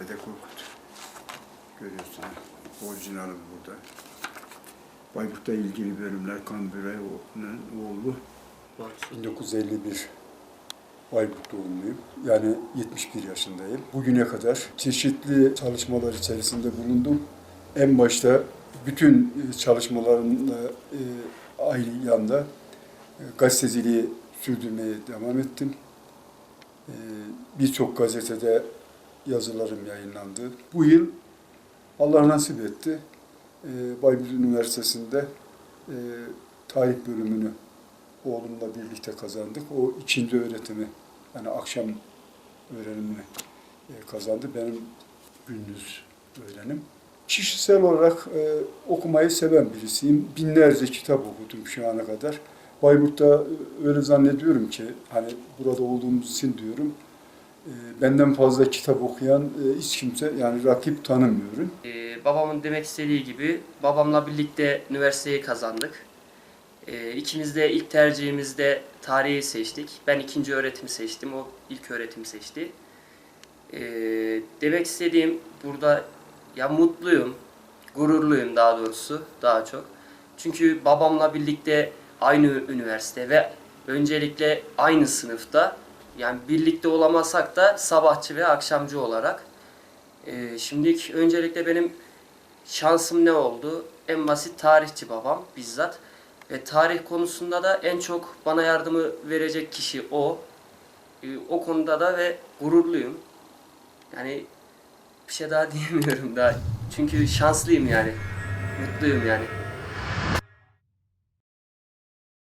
Dede Korkut. Görüyorsun. Orijinali burada. Bayburt'ta ilgili bölümler Kandıra'nın oğlu. 1951 Bayburt doğumluyum. Yani 71 yaşındayım. Bugüne kadar çeşitli çalışmalar içerisinde bulundum. En başta bütün e, çalışmalarımla e, aynı yanda e, gazeteciliği sürdürmeye devam ettim. Birçok gazetede yazılarım yayınlandı. Bu yıl Allah nasip etti. E, Bayburt Üniversitesi'nde e, tarih bölümünü oğlumla birlikte kazandık. O ikinci öğretimi, yani akşam öğrenimini e, kazandı. Benim gündüz öğrenim. Kişisel olarak e, okumayı seven birisiyim. Binlerce kitap okudum şu ana kadar. Bayburt'ta e, öyle zannediyorum ki, hani burada olduğumuz için diyorum, benden fazla kitap okuyan e, hiç kimse, yani rakip tanımıyorum. Ee, babamın demek istediği gibi babamla birlikte üniversiteyi kazandık. Ee, ikimiz de ilk tercihimizde tarihi seçtik. Ben ikinci öğretimi seçtim, o ilk öğretimi seçti. Ee, demek istediğim burada ya mutluyum, gururluyum daha doğrusu daha çok. Çünkü babamla birlikte aynı üniversite ve öncelikle aynı sınıfta yani birlikte olamasak da sabahçı ve akşamcı olarak. Ee, şimdilik öncelikle benim şansım ne oldu? En basit tarihçi babam bizzat. Ve tarih konusunda da en çok bana yardımı verecek kişi o. Ee, o konuda da ve gururluyum. Yani bir şey daha diyemiyorum daha. Çünkü şanslıyım yani. Mutluyum yani.